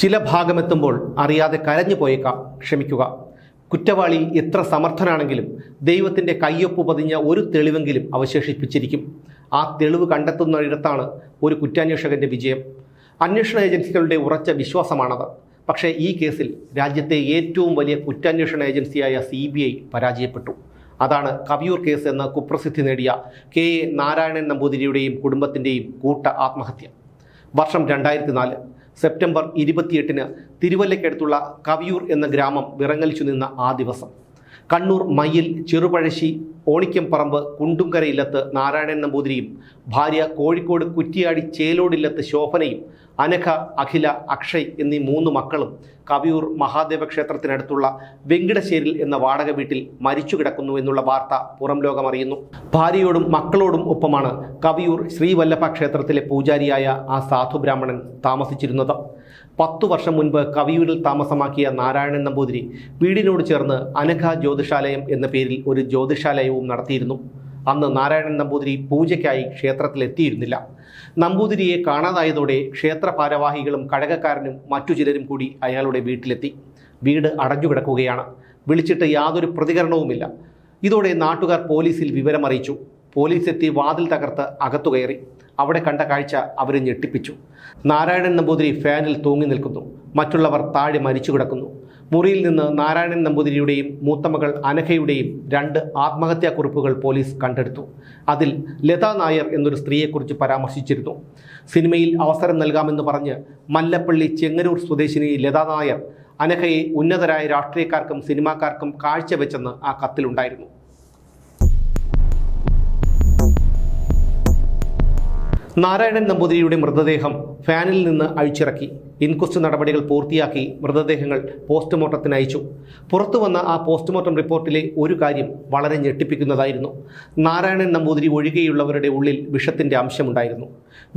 ചില ഭാഗമെത്തുമ്പോൾ അറിയാതെ കരഞ്ഞു പോയേക്കാം ക്ഷമിക്കുക. കുറ്റവാളി എത്ര സമർത്ഥനാണെങ്കിലും ദൈവത്തിന്റെ കയ്യൊപ്പ് പതിഞ്ഞ ഒരു തെളിവെങ്കിലും അവശേഷിപ്പിച്ചിരിക്കും. ആ തെളിവ് കണ്ടെത്തുന്നിടത്താണ് ഒരു കുറ്റാന്വേഷകന്റെ വിജയം. അന്വേഷണ ഏജൻസികളുടെ ഉറച്ച വിശ്വാസമാണത്. പക്ഷേ ഈ കേസിൽ രാജ്യത്തെ ഏറ്റവും വലിയ കുറ്റാന്വേഷണ ഏജൻസിയായ സി ബി ഐ പരാജയപ്പെട്ടു. അതാണ് കവിയൂർ കേസ് എന്ന കുപ്രസിദ്ധി നേടിയ കെ എ നാരായണൻ നമ്പൂതിരിയുടെയും കുടുംബത്തിന്റെയും കൂട്ട ആത്മഹത്യ. വർഷം രണ്ടായിരത്തി നാല് സെപ്റ്റംബർ ഇരുപത്തിയെട്ടിന് തിരുവല്ലയ്ക്കടുത്തുള്ള കവിയൂർ എന്ന ഗ്രാമം വിറങ്ങലിച്ചു നിന്ന ആ ദിവസം. കണ്ണൂർ മയ്യിൽ ചെറുപഴശ്ശി ഓണിക്കംപറമ്പ് കുണ്ടുംകര ഇല്ലത്ത് നാരായണൻ നമ്പൂതിരിയും ഭാര്യ കോഴിക്കോട് കുറ്റിയാടി ചേലോടില്ലത്ത് ശോഭനയും അനഘ അഖില അക്ഷയ് എന്നീ മൂന്ന് മക്കളും കവിയൂർ മഹാദേവ ക്ഷേത്രത്തിനടുത്തുള്ള വെങ്കിടശ്ശേരിൽ എന്ന വാടക വീട്ടിൽ മരിച്ചു കിടക്കുന്നു എന്നുള്ള വാർത്ത പുറം ലോകം അറിയുന്നു ഭാര്യയോടും മക്കളോടും ഒപ്പമാണ് കവിയൂർ ശ്രീവല്ലഭ ക്ഷേത്രത്തിലെ പൂജാരിയായ ആ സാധു ബ്രാഹ്മണൻ താമസിച്ചിരുന്നത്. പത്തു വർഷം മുൻപ് കവിയൂരിൽ താമസമാക്കിയ നാരായണൻ നമ്പൂതിരി വീടിനോട് ചേർന്ന് അനഘ ജ്യോതിഷാലയം എന്ന പേരിൽ ഒരു ജ്യോതിഷാലയവും നടത്തിയിരുന്നു. അന്ന് നാരായണൻ നമ്പൂതിരി പൂജയ്ക്കായി ക്ഷേത്രത്തിലെത്തിയിരുന്നില്ല. നമ്പൂതിരിയെ കാണാതായതോടെ ക്ഷേത്ര ഭാരവാഹികളും കഴകക്കാരനും മറ്റു ചിലരും കൂടി അയാളുടെ വീട്ടിലെത്തി. വീട് അടഞ്ഞുകിടക്കുകയാണ്. വിളിച്ചിട്ട് യാതൊരു പ്രതികരണവുമില്ല. ഇതോടെ നാട്ടുകാർ പോലീസിൽ വിവരമറിയിച്ചു. പോലീസ് എത്തി വാതിൽ തകർത്ത് അകത്തു കയറി. അവിടെ കണ്ട കാഴ്ച അവരെ ഞെട്ടിപ്പിച്ചു. നാരായണൻ നമ്പൂതിരി ഫാനിൽ തൂങ്ങി നിൽക്കുന്നു മറ്റുള്ളവർ താഴെ മരിച്ചു കിടക്കുന്നു മുറിയിൽ നിന്ന് നാരായണൻ നമ്പൂതിരിയുടെയും മൂത്തമകൾ അനഘയുടെയും രണ്ട് ആത്മഹത്യാ കുറിപ്പുകൾ പോലീസ് കണ്ടെടുത്തു. അതിൽ ലതാ നായർ എന്നൊരു സ്ത്രീയെക്കുറിച്ച് പരാമർശിച്ചിരുന്നു. സിനിമയിൽ അവസരം നൽകാമെന്ന് പറഞ്ഞ് മല്ലപ്പള്ളി ചെങ്ങന്നൂർ സ്വദേശിനി ലതാ നായർ അനഘയെ ഉന്നതരായ രാഷ്ട്രീയക്കാർക്കും സിനിമാക്കാർക്കും കാഴ്ചവെച്ചെന്ന് ആ കത്തിലുണ്ടായിരുന്നു. നാരായണൻ നമ്പൂതിരിയുടെ മൃതദേഹം ഫാനിൽ നിന്ന് അഴിച്ചിറക്കി. ഇൻക്വസ്റ്റ് നടപടികൾ പൂർത്തിയാക്കി മൃതദേഹങ്ങൾ പോസ്റ്റ്മോർട്ടത്തിന് അയച്ചു. പുറത്തുവന്ന ആ പോസ്റ്റ്മോർട്ടം റിപ്പോർട്ടിലെ ഒരു കാര്യം വളരെ ഞെട്ടിപ്പിക്കുന്നതായിരുന്നു. നാരായണൻ നമ്പൂതിരി ഒഴികെയുള്ളവരുടെ ഉള്ളിൽ വിഷത്തിന്റെ അംശമുണ്ടായിരുന്നു.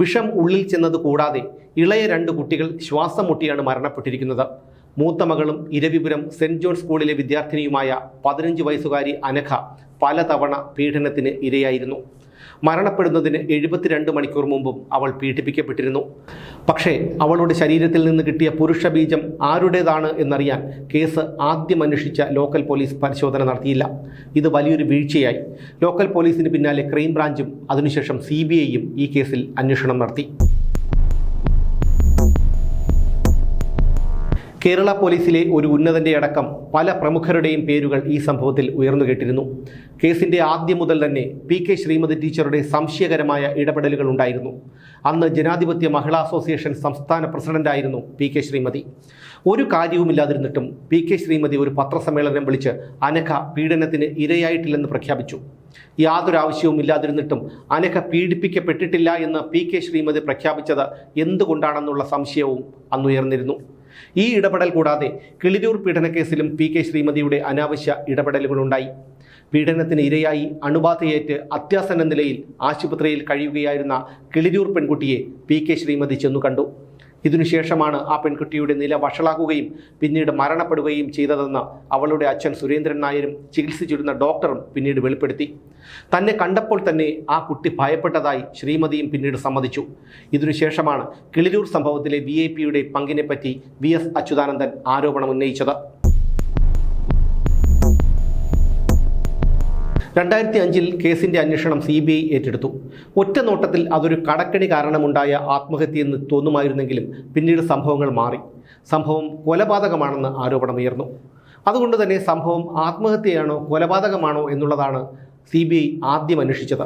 വിഷം ഉള്ളിൽ ചെന്നത് കൂടാതെ ഇളയ രണ്ട് കുട്ടികൾ ശ്വാസം മുട്ടിയാണ് മരണപ്പെട്ടിരിക്കുന്നത്. മൂത്ത മകളും ഇരവിപുരം സെന്റ് ജോൺ സ്കൂളിലെ വിദ്യാർത്ഥിനിയുമായ പതിനഞ്ച് വയസ്സുകാരി അനഘ പലതവണ പീഡനത്തിന് ഇരയായിരുന്നു. മരണപ്പെടുന്നതിന് എഴുപത്തിരണ്ട് മണിക്കൂർ മുമ്പും അവൾ പീഡിപ്പിക്കപ്പെട്ടിരുന്നു. പക്ഷേ അവളുടെ ശരീരത്തിൽ നിന്ന് കിട്ടിയ പുരുഷ ബീജം ആരുടേതാണ് എന്നറിയാൻ കേസ് ആദ്യം അന്വേഷിച്ച ലോക്കൽ പോലീസ് പരിശോധന നടത്തിയില്ല. ഇത് വലിയൊരു വീഴ്ചയായി. ലോക്കൽ പോലീസിന് പിന്നാലെ ക്രൈംബ്രാഞ്ചും അതിനുശേഷം സി ഈ കേസിൽ അന്വേഷണം നടത്തി. കേരള പോലീസിലെ ഒരു ഉന്നതന്റെ അടക്കം പല പ്രമുഖരുടെയും പേരുകൾ ഈ സംഭവത്തിൽ ഉയർന്നു കേട്ടിരുന്നു. കേസിന്റെ ആദ്യം മുതൽ തന്നെ പി കെ ശ്രീമതി ടീച്ചറുടെ സംശയകരമായ ഇടപെടലുകൾ ഉണ്ടായിരുന്നു. അന്ന് ജനാധിപത്യ മഹിളാ അസോസിയേഷൻ സംസ്ഥാന പ്രസിഡന്റായിരുന്നു പി കെ ശ്രീമതി. ഒരു കാര്യവുമില്ലാതിരുന്നിട്ടും പി കെ ശ്രീമതി ഒരു പത്രസമ്മേളനം വിളിച്ച് അനഘ പീഡനത്തിന് ഇരയായിട്ടില്ലെന്ന് പ്രഖ്യാപിച്ചു. യാതൊരു ആവശ്യവും ഇല്ലാതിരുന്നിട്ടും അനഘ പീഡിപ്പിക്കപ്പെട്ടിട്ടില്ല എന്ന് പി കെ ശ്രീമതി പ്രഖ്യാപിച്ചത് എന്തുകൊണ്ടാണെന്നുള്ള സംശയവും അന്നുയർന്നിരുന്നു. ഈ ഇടപെടൽ കൂടാതെ കിളിരൂർ പീഡനക്കേസിലും പി കെ ശ്രീമതിയുടെ അനാവശ്യ ഇടപെടലുകളുണ്ടായി. പീഡനത്തിന് ഇരയായി അണുബാധയേറ്റ് അത്യാസന്ന നിലയിൽ ആശുപത്രിയിൽ കഴിയുകയായിരുന്ന കിളിരൂർ പെൺകുട്ടിയെ പി കെ ശ്രീമതി ചെന്നു കണ്ടു. ഇതിനുശേഷമാണ് ആ പെൺകുട്ടിയുടെ നില വഷളാകുകയും പിന്നീട് മരണപ്പെടുകയും ചെയ്തതെന്ന് അവളുടെ അച്ഛൻ സുരേന്ദ്രൻ നായരും ചികിത്സിച്ചിരുന്ന ഡോക്ടറും പിന്നീട് വെളിപ്പെടുത്തി. തന്നെ കണ്ടപ്പോൾ തന്നെ ആ കുട്ടി ഭയപ്പെട്ടതായി ശ്രീമതിയും പിന്നീട് സമ്മതിച്ചു. ഇതിനുശേഷമാണ് കിളിരൂർ സംഭവത്തിലെ വി ഐ പിയുടെ പങ്കിനെപ്പറ്റി വി എസ് അച്യുതാനന്ദൻ ആരോപണം ഉന്നയിച്ചത്. രണ്ടായിരത്തി അഞ്ചിൽ കേസിന്റെ അന്വേഷണം സി ബി ഐ ഏറ്റെടുത്തു. ഒറ്റ നോട്ടത്തിൽ അതൊരു കടക്കണി കാരണമുണ്ടായ ആത്മഹത്യയെന്ന് തോന്നുമായിരുന്നെങ്കിലും പിന്നീട് സംഭവങ്ങൾ മാറി. സംഭവം കൊലപാതകമാണെന്ന് ആരോപണമുയർന്നു. അതുകൊണ്ട് തന്നെ സംഭവം ആത്മഹത്യയാണോ കൊലപാതകമാണോ എന്നുള്ളതാണ് സി ബി ഐ ആദ്യം അന്വേഷിച്ചത്.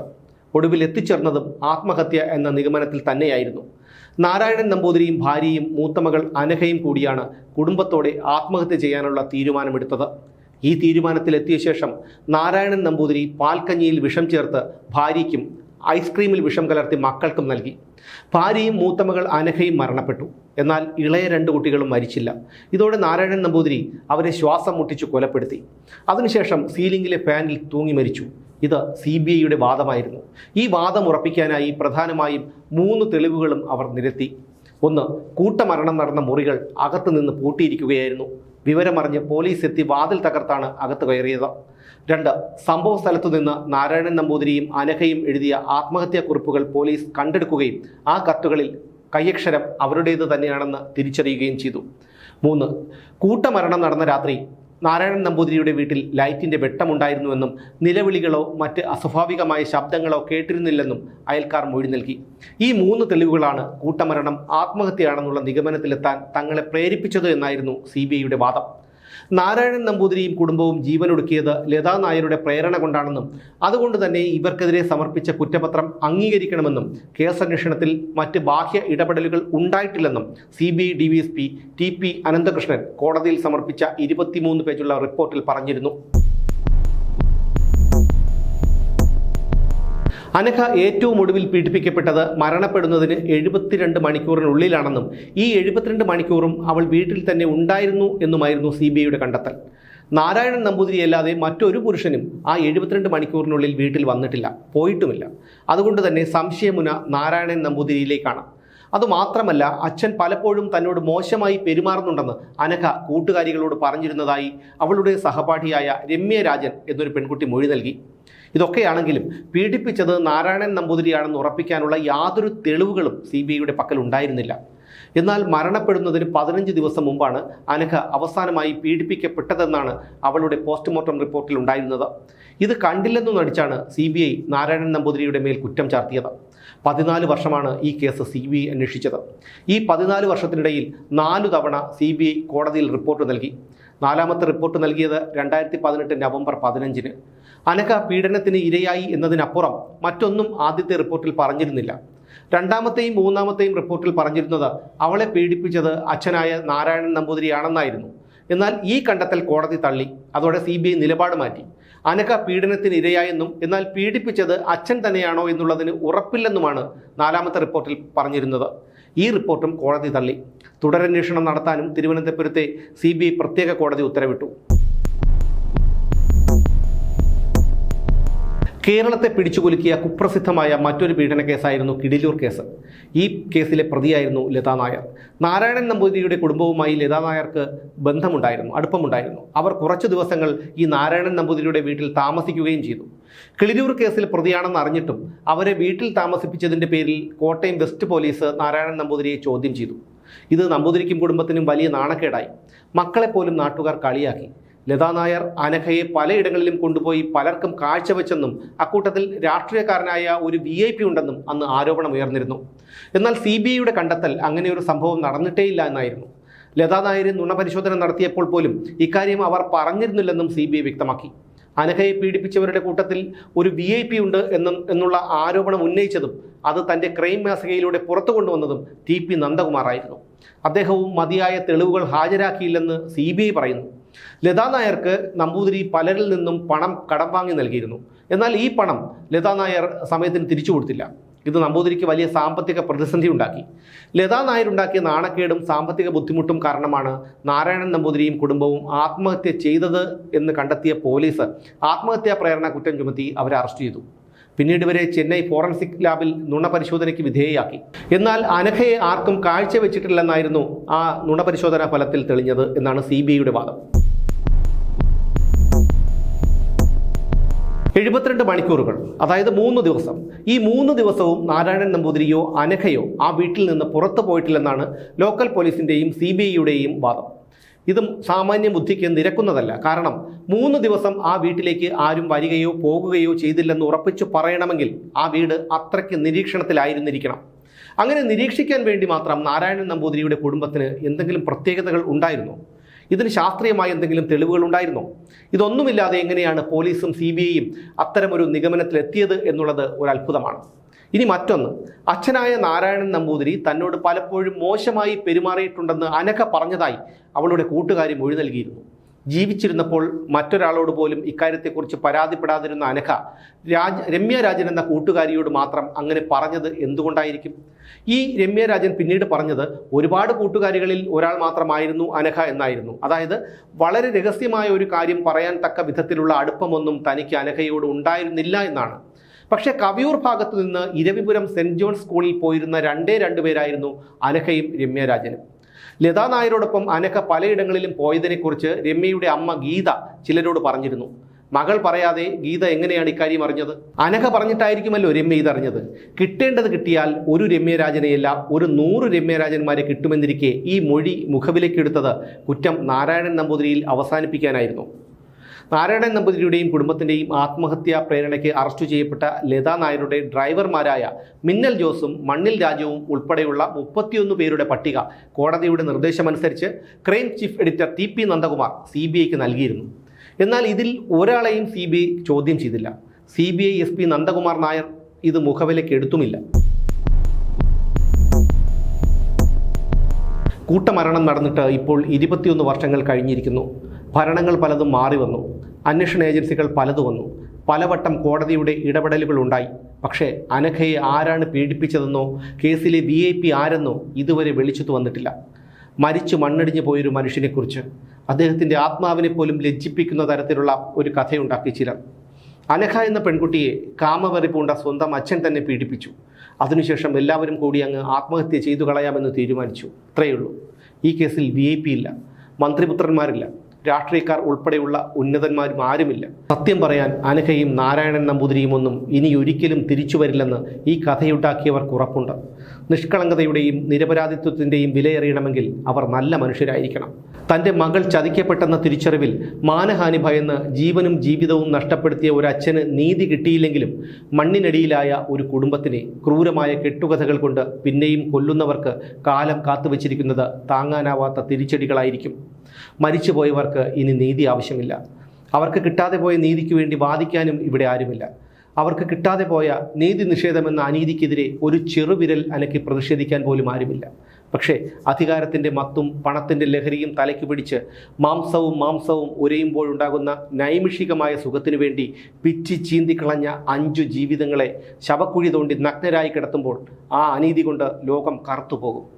ഒടുവിൽ എത്തിച്ചേർന്നതും ആത്മഹത്യ എന്ന നിഗമനത്തിൽ തന്നെയായിരുന്നു. നാരായണൻ നമ്പൂതിരിയും ഭാര്യയും മൂത്തമകൾ അനഘയും കൂടിയാണ് കുടുംബത്തോടെ ആത്മഹത്യ ചെയ്യാനുള്ള തീരുമാനമെടുത്തത്. ഈ തീരുമാനത്തിലെത്തിയ ശേഷം നാരായണൻ നമ്പൂതിരി പാൽക്കഞ്ഞിയിൽ വിഷം ചേർത്ത് ഭാര്യയ്ക്കും ഐസ്ക്രീമിൽ വിഷം കലർത്തി മക്കൾക്കും നൽകി. ഭാര്യയും മൂത്തമകൾ അനഘയും മരണപ്പെട്ടു. എന്നാൽ ഇളയ രണ്ട് കുട്ടികളും മരിച്ചില്ല. ഇതോടെ നാരായണൻ നമ്പൂതിരി അവരെ ശ്വാസം മുട്ടിച്ച് കൊലപ്പെടുത്തി. അതിനുശേഷം സീലിംഗിലെ ഫാനിൽ തൂങ്ങി മരിച്ചു. ഇത് സി ബി ഐയുടെ വാദമായിരുന്നു. ഈ വാദം ഉറപ്പിക്കാനായി പ്രധാനമായും മൂന്ന് തെളിവുകളും അവർ നിരത്തി. ഒന്ന് കൂട്ടമരണം നടന്ന മുറികൾ അകത്തുനിന്ന് പൂട്ടിയിരിക്കുകയായിരുന്നു. വിവരമറിഞ്ഞ് പോലീസ് എത്തി വാതിൽ തകർത്താണ് അകത്ത് കയറിയത്. രണ്ട് സംഭവ സ്ഥലത്തു നിന്ന് നാരായണൻ നമ്പൂതിരിയും അനഘയും എഴുതിയ ആത്മഹത്യാ കുറിപ്പുകൾ പോലീസ് കണ്ടെടുക്കുകയും ആ കത്തുകളിൽ കയ്യക്ഷരം അവരുടേത് തന്നെയാണെന്ന് തിരിച്ചറിയുകയും ചെയ്തു. മൂന്ന് കൂട്ടമരണം നടന്ന രാത്രി നാരായണൻ നമ്പൂതിരിയുടെ വീട്ടിൽ ലൈറ്റിന്റെ വെട്ടമുണ്ടായിരുന്നുവെന്നും നിലവിളികളോ മറ്റ് അസ്വാഭാവികമായ ശബ്ദങ്ങളോ കേട്ടിരുന്നില്ലെന്നും അയൽക്കാർ മൊഴി നൽകി. ഈ മൂന്ന് തെളിവുകളാണ് കൂട്ടമരണം ആത്മഹത്യയാണെന്നുള്ള നിഗമനത്തിലെത്താൻ തങ്ങളെ പ്രേരിപ്പിച്ചത് എന്നായിരുന്നു സി വാദം. നാരായണൻ നമ്പൂതിരിയും കുടുംബവും ജീവനൊടുക്കിയത് ലതാ നായരുടെ പ്രേരണ കൊണ്ടാണെന്നും അതുകൊണ്ട് തന്നെ ഇവർക്കെതിരെ സമർപ്പിച്ച കുറ്റപത്രം അംഗീകരിക്കണമെന്നും കേസന്വേഷണത്തിൽ മറ്റ് ബാഹ്യ ഇടപെടലുകൾ ഉണ്ടായിട്ടില്ലെന്നും C B D V S P T P Ananthakrishnan കോടതിയിൽ സമർപ്പിച്ച ഇരുപത്തിമൂന്ന് പേജുള്ള റിപ്പോർട്ടിൽ പറഞ്ഞിരുന്നു. അനഘ ഏറ്റവും ഒടുവിൽ പീഡിപ്പിക്കപ്പെട്ടത് മരണപ്പെടുന്നതിന് എഴുപത്തിരണ്ട് മണിക്കൂറിനുള്ളിലാണെന്നും ഈ എഴുപത്തിരണ്ട് മണിക്കൂറും അവൾ വീട്ടിൽ തന്നെ ഉണ്ടായിരുന്നു എന്നുമായിരുന്നു സി ബി ഐയുടെ കണ്ടെത്തൽ. നാരായണൻ നമ്പൂതിരിയല്ലാതെ മറ്റൊരു പുരുഷനും ആ എഴുപത്തിരണ്ട് മണിക്കൂറിനുള്ളിൽ വീട്ടിൽ വന്നിട്ടില്ല പോയിട്ടുമില്ല. അതുകൊണ്ട് തന്നെ സംശയമുന നാരായണൻ നമ്പൂതിരിയിലേക്കാണ്. അതുമാത്രമല്ല അച്ഛൻ പലപ്പോഴും തന്നോട് മോശമായി പെരുമാറുന്നുണ്ടെന്ന് അനഘ കൂട്ടുകാരികളോട് പറഞ്ഞിരുന്നതായി അവളുടെ സഹപാഠിയായ രമ്യ രാജൻ എന്നൊരു പെൺകുട്ടി മൊഴി നൽകി. ഇതൊക്കെയാണെങ്കിലും പീഡിപ്പിച്ചത് നാരായണൻ നമ്പൂതിരിയാണെന്ന് ഉറപ്പിക്കാനുള്ള യാതൊരു തെളിവുകളും സി ബി ഐയുടെ പക്കൽ ഉണ്ടായിരുന്നില്ല. എന്നാൽ മരണപ്പെടുന്നതിന് പതിനഞ്ച് ദിവസം മുമ്പാണ് അനഘ അവസാനമായി പീഡിപ്പിക്കപ്പെട്ടതെന്നാണ് അവളുടെ പോസ്റ്റ്മോർട്ടം റിപ്പോർട്ടിൽ ഉണ്ടായിരുന്നത്. ഇത് കണ്ടില്ലെന്നു നടിച്ചാണ് സി ബി ഐ നാരായണൻ നമ്പൂതിരിയുടെ മേൽ കുറ്റം ചാർത്തിയത്. പതിനാല് വർഷമാണ് ഈ കേസ് സി ബി ഐ അന്വേഷിച്ചത്. ഈ പതിനാല് വർഷത്തിനിടയിൽ നാലു തവണ സി ബി ഐ കോടതിയിൽ റിപ്പോർട്ട് നൽകി. നാലാമത്തെ റിപ്പോർട്ട് നൽകിയത് രണ്ടായിരത്തി പതിനെട്ട് നവംബർ പതിനഞ്ചിന്. അനഘ പീഡനത്തിന് ഇരയായി എന്നതിനപ്പുറം മറ്റൊന്നും ആദ്യത്തെ റിപ്പോർട്ടിൽ പറഞ്ഞിരുന്നില്ല. രണ്ടാമത്തെയും മൂന്നാമത്തെയും റിപ്പോർട്ടിൽ പറഞ്ഞിരുന്നത് അവളെ പീഡിപ്പിച്ചത് അച്ഛനായ നാരായണൻ നമ്പൂതിരിയാണെന്നായിരുന്നു. എന്നാൽ ഈ കണ്ടെത്തൽ കോടതി തള്ളി അതോടെ സി ബി ഐ നിലപാട് മാറ്റി. അനഘ പീഡനത്തിന് ഇരയായെന്നും എന്നാൽ പീഡിപ്പിച്ചത് അച്ഛൻ തന്നെയാണോ എന്നുള്ളതിന് ഉറപ്പില്ലെന്നുമാണ് നാലാമത്തെ റിപ്പോർട്ടിൽ പറഞ്ഞിരുന്നത്. ഈ റിപ്പോർട്ടും കോടതി തള്ളി. തുടരന്വേഷണം നടത്താനും തിരുവനന്തപുരത്തെ സി പ്രത്യേക കോടതി ഉത്തരവിട്ടു. കേരളത്തെ പിടിച്ചുകുലുക്കിയ കുപ്രസിദ്ധമായ മറ്റൊരു പീഡന കേസായിരുന്നു കിടിലൂർ കേസ്. ഈ കേസിലെ പ്രതിയായിരുന്നു ലതാ നായർ. നാരായണൻ നമ്പൂതിരിയുടെ കുടുംബവുമായി ലതാ നായർക്ക് ബന്ധമുണ്ടായിരുന്നു അടുപ്പമുണ്ടായിരുന്നു. അവർ കുറച്ചു ദിവസങ്ങൾ ഈ നാരായണൻ നമ്പൂതിരിയുടെ വീട്ടിൽ താമസിക്കുകയും ചെയ്തു. കിളിരൂർ കേസിൽ പ്രതിയാണെന്ന് അറിഞ്ഞിട്ടും അവരെ വീട്ടിൽ താമസിപ്പിച്ചതിന്റെ പേരിൽ കോട്ടയം വെസ്റ്റ് പോലീസ് നാരായണൻ നമ്പൂതിരിയെ ചോദ്യം ചെയ്തു. ഇത് നമ്പൂതിരിക്കും കുടുംബത്തിനും വലിയ നാണക്കേടായി. മക്കളെപ്പോലും നാട്ടുകാർ കളിയാക്കി. ലതാ നായർ അനഘയെ പലയിടങ്ങളിലും കൊണ്ടുപോയി പലർക്കും കാഴ്ചവെച്ചെന്നും അക്കൂട്ടത്തിൽ രാഷ്ട്രീയക്കാരനായ ഒരു വി ഐ പി ഉണ്ടെന്നും അന്ന് ആരോപണം ഉയർന്നിരുന്നു. എന്നാൽ സി ബി ഐയുടെ കണ്ടെത്തൽ അങ്ങനെ ഒരു സംഭവം നടന്നിട്ടേയില്ല എന്നായിരുന്നു. ലതാ നായരെ നുണപരിശോധന നടത്തിയപ്പോൾ പോലും ഇക്കാര്യം അവർ പറഞ്ഞിരുന്നില്ലെന്നും സി വ്യക്തമാക്കി. അനഘയെ പീഡിപ്പിച്ചവരുടെ കൂട്ടത്തിൽ ഒരു വി ഐ പി ഉണ്ട് എന്നും എന്നുള്ള ആരോപണം ഉന്നയിച്ചതും അത് തന്റെ ക്രൈം മാസികയിലൂടെ പുറത്തു കൊണ്ടുവന്നതും ടി പി നന്ദകുമാറായിരുന്നു. അദ്ദേഹവും മതിയായ തെളിവുകൾ ഹാജരാക്കിയില്ലെന്ന് സി പറയുന്നു. ലതാ നായർക്ക് നമ്പൂതിരി പലരിൽ നിന്നും പണം കടം വാങ്ങി നൽകിയിരുന്നു. എന്നാൽ ഈ പണം ലതാ നായർ സമയത്തിന് തിരിച്ചു കൊടുത്തില്ല. ഇത് നമ്പൂതിരിക്ക് വലിയ സാമ്പത്തിക പ്രതിസന്ധി ഉണ്ടാക്കി. ലതാ നായർ ഉണ്ടാക്കിയ നാണക്കേടും സാമ്പത്തിക ബുദ്ധിമുട്ടും കാരണമാണ് നാരായണൻ നമ്പൂതിരിയും കുടുംബവും ആത്മഹത്യ ചെയ്തത് എന്ന് കണ്ടെത്തിയ പോലീസ് ആത്മഹത്യാ പ്രേരണ കുറ്റം ചുമത്തി അവരെ അറസ്റ്റ് ചെയ്തു. പിന്നീട് ഇവരെ ചെന്നൈ ഫോറൻസിക് ലാബിൽ നുണപരിശോധനയ്ക്ക് വിധേയയാക്കി. എന്നാൽ അനഘയെ ആർക്കും കാഴ്ചവെച്ചിട്ടില്ലെന്നായിരുന്നു ആ നുണപരിശോധനാ ഫലത്തിൽ തെളിഞ്ഞത് എന്നാണ് സി വാദം. എഴുപത്തിരണ്ട് മണിക്കൂറുകൾ. അതായത് മൂന്ന് ദിവസം. ഈ മൂന്ന് ദിവസവും നാരായണൻ നമ്പൂതിരിയോ അനഘയോ ആ വീട്ടിൽ നിന്ന് പുറത്തു പോയിട്ടില്ലെന്നാണ് ലോക്കൽ പോലീസിന്റെയും സി ബി ഐയുടെയും വാദം. ഇതും സാമാന്യ ബുദ്ധിക്ക് നിരക്കുന്നതല്ല. കാരണം മൂന്ന് ദിവസം ആ വീട്ടിലേക്ക് ആരും വരികയോ പോകുകയോ ചെയ്തില്ലെന്ന് ഉറപ്പിച്ചു പറയണമെങ്കിൽ ആ വീട് അത്രയ്ക്ക് നിരീക്ഷണത്തിലായിരുന്നിരിക്കണം. അങ്ങനെ നിരീക്ഷിക്കാൻ വേണ്ടി മാത്രം നാരായണൻ നമ്പൂതിരിയുടെ കുടുംബത്തിന് എന്തെങ്കിലും പ്രത്യേകതകൾ ഉണ്ടായിരുന്നോ? ഇതിന് ശാസ്ത്രീയമായ എന്തെങ്കിലും തെളിവുകൾ ഉണ്ടായിരുന്നോ ഇതൊന്നുമില്ലാതെ എങ്ങനെയാണ് പോലീസും സി ബി ഐയും അത്തരമൊരു നിഗമനത്തിലെത്തിയത് എന്നുള്ളത് ഒരു അത്ഭുതമാണ് ഇനി മറ്റൊന്ന് അച്ഛനായ നാരായണൻ നമ്പൂതിരി തന്നോട് പലപ്പോഴും മോശമായി പെരുമാറിയിട്ടുണ്ടെന്ന് അനഘ പറഞ്ഞതായി അവളുടെ കൂട്ടുകാരി മൊഴി നൽകിയിരുന്നു. ജീവിച്ചിരുന്നപ്പോൾ മറ്റൊരാളോട് പോലും ഇക്കാര്യത്തെക്കുറിച്ച് പരാതിപ്പെടാതിരുന്ന അനഘ രാജ് രമ്യ രാജൻ എന്ന കൂട്ടുകാരിയോട് മാത്രം അങ്ങനെ പറഞ്ഞത് എന്തുകൊണ്ടായിരിക്കും? ഈ രമ്യരാജൻ പിന്നീട് പറഞ്ഞത് ഒരുപാട് കൂട്ടുകാരികളിൽ ഒരാൾ മാത്രമായിരുന്നു അനഘ എന്നായിരുന്നു. അതായത് വളരെ രഹസ്യമായ ഒരു കാര്യം പറയാൻ തക്ക വിധത്തിലുള്ള അടുപ്പമൊന്നും തനിക്ക് അനഘയോട് ഉണ്ടായിരുന്നില്ല എന്നാണ്. പക്ഷേ കവിയൂർ ഭാഗത്തു നിന്ന് ഇരവിപുരം സെന്റ് ജോൺസ് സ്കൂളിൽ പോയിരുന്ന രണ്ടേ രണ്ടുപേരായിരുന്നു അനഘയും രമ്യ രാജനും. ലതാ നായരോടൊപ്പം അനഘ പലയിടങ്ങളിലും പോയതിനെക്കുറിച്ച് രമ്യയുടെ അമ്മ ഗീത ചിലരോട് പറഞ്ഞിരുന്നു. മകൾ പറയാതെ ഗീത എങ്ങനെയാണ് ഇക്കാര്യം അറിഞ്ഞത്? അനഘ പറഞ്ഞിട്ടായിരിക്കുമല്ലോ രമ്യ ഇതറിഞ്ഞത്. കിട്ടേണ്ടത് കിട്ടിയാൽ ഒരു രമ്യരാജനെയല്ല ഒരു നൂറ് രമ്യരാജന്മാരെ കിട്ടുമെന്നിരിക്കെ ഈ മൊഴി മുഖവിലേക്കെടുത്തത് കുറ്റം നാരായണൻ നമ്പൂതിരിയിൽ അവസാനിപ്പിക്കാനായിരുന്നു. നാരായണൻ നമ്പൂതിരിയുടെയും കുടുംബത്തിന്റെയും ആത്മഹത്യാ പ്രേരണയ്ക്ക് അറസ്റ്റ് ചെയ്യപ്പെട്ട ലതാ നായരുടെ ഡ്രൈവർമാരായ മിന്നൽ ജോസും മണ്ണിൽ രാജുവും ഉൾപ്പെടെയുള്ള മുപ്പത്തിയൊന്ന് പേരുടെ പട്ടിക കോടതിയുടെ നിർദ്ദേശമനുസരിച്ച് crime chief editor T P Nandakumar C B ഐക്ക് നൽകിയിരുന്നു. എന്നാൽ ഇതിൽ ഒരാളെയും സി ബി ഐ ചോദ്യം ചെയ്തില്ല. C B I S P Nandakumar Nair ഇത് മുഖവിലേക്ക് എടുത്തുമില്ല. കൂട്ടമരണം നടന്നിട്ട് ഇപ്പോൾ ഇരുപത്തിയൊന്ന് വർഷങ്ങൾ കഴിഞ്ഞിരിക്കുന്നു. ഭരണങ്ങൾ പലതും മാറി വന്നു. അന്വേഷണ ഏജൻസികൾ പലതു വന്നു. പലവട്ടം കോടതിയുടെ ഇടപെടലുകൾ ഉണ്ടായി. പക്ഷേ അനഘയെ ആരാണ് പീഡിപ്പിച്ചതെന്നോ കേസിലെ വി ഐ പി ആരെന്നോ ഇതുവരെ വെളിച്ചത്തു വന്നിട്ടില്ല. മരിച്ചു മണ്ണടിഞ്ഞു പോയൊരു മനുഷ്യനെക്കുറിച്ച്. അദ്ദേഹത്തിന്റെ ആത്മാവിനെ പോലും ലജ്ജിപ്പിക്കുന്ന തരത്തിലുള്ള ഒരു കഥയുണ്ടാക്കി ചിലർ. അനഘ എന്ന പെൺകുട്ടിയെ കാമവെറി പൂണ്ട സ്വന്തം അച്ഛൻ തന്നെ പീഡിപ്പിച്ചു. അതിനുശേഷം എല്ലാവരും കൂടി അങ്ങ് ആത്മഹത്യ ചെയ്തു കളയാമെന്ന് തീരുമാനിച്ചു. ഇത്രയേ ഉള്ളൂ. ഈ കേസിൽ വി ഐ പി ഇല്ല. മന്ത്രിപുത്രന്മാരില്ല. രാഷ്ട്രീയക്കാർ ഉൾപ്പെടെയുള്ള ഉന്നതന്മാരും ആരുമില്ല. സത്യം പറയാൻ അനഘയും നാരായണൻ നമ്പൂതിരിയും ഒന്നും ഇനി ഒരിക്കലും തിരിച്ചു വരില്ലെന്ന് ഈ കഥയുണ്ടാക്കിയവർക്ക് ഉറപ്പുണ്ട്. നിഷ്കളങ്കതയുടെയും നിരപരാധിത്വത്തിന്റെയും വിലയറിയണമെങ്കിൽ അവർ നല്ല മനുഷ്യരായിരിക്കണം. തന്റെ മകൾ ചതിക്കപ്പെട്ടെന്ന തിരിച്ചറിവിൽ മാനഹാനി ഭയന്ന് ജീവനും ജീവിതവും നഷ്ടപ്പെടുത്തിയ ഒരു അച്ഛന് നീതി കിട്ടിയില്ലെങ്കിലും മണ്ണിനടിയിലായ ഒരു കുടുംബത്തിനെ ക്രൂരമായ കെട്ടുകഥകൾ കൊണ്ട് പിന്നെയും കൊല്ലുന്നവർക്ക് കാലം കാത്തുവച്ചിരിക്കുന്നത് താങ്ങാനാവാത്ത തിരിച്ചടികളായിരിക്കും. മരിച്ചുപോയവർക്ക് ഇനി നീതി ആവശ്യമില്ല. അവർക്ക് കിട്ടാതെ പോയ നീതിക്ക് വേണ്ടി വാദിക്കാനും ഇവിടെ ആരുമില്ല. അവർക്ക് കിട്ടാതെ പോയ നീതി നിഷേധമെന്ന അനീതിക്കെതിരെ ഒരു ചെറുവിരൽ അനക്കി പ്രതിഷേധിക്കാൻ പോലും ആരുമില്ല. പക്ഷേ അധികാരത്തിന്റെ മത്തും പണത്തിന്റെ ലഹരിയും തലയ്ക്ക് പിടിച്ച് മാംസവും മാംസവും ഉരയുമ്പോഴുണ്ടാകുന്ന നൈമിഷികമായ സുഖത്തിനു വേണ്ടി പിച്ചി ചീന്തിക്കളഞ്ഞ അഞ്ചു ജീവിതങ്ങളെ ശവക്കുഴി തോണ്ടി നഗ്നരായി കിടത്തുമ്പോൾ ആ അനീതി കൊണ്ട് ലോകം കറുത്തുപോകും.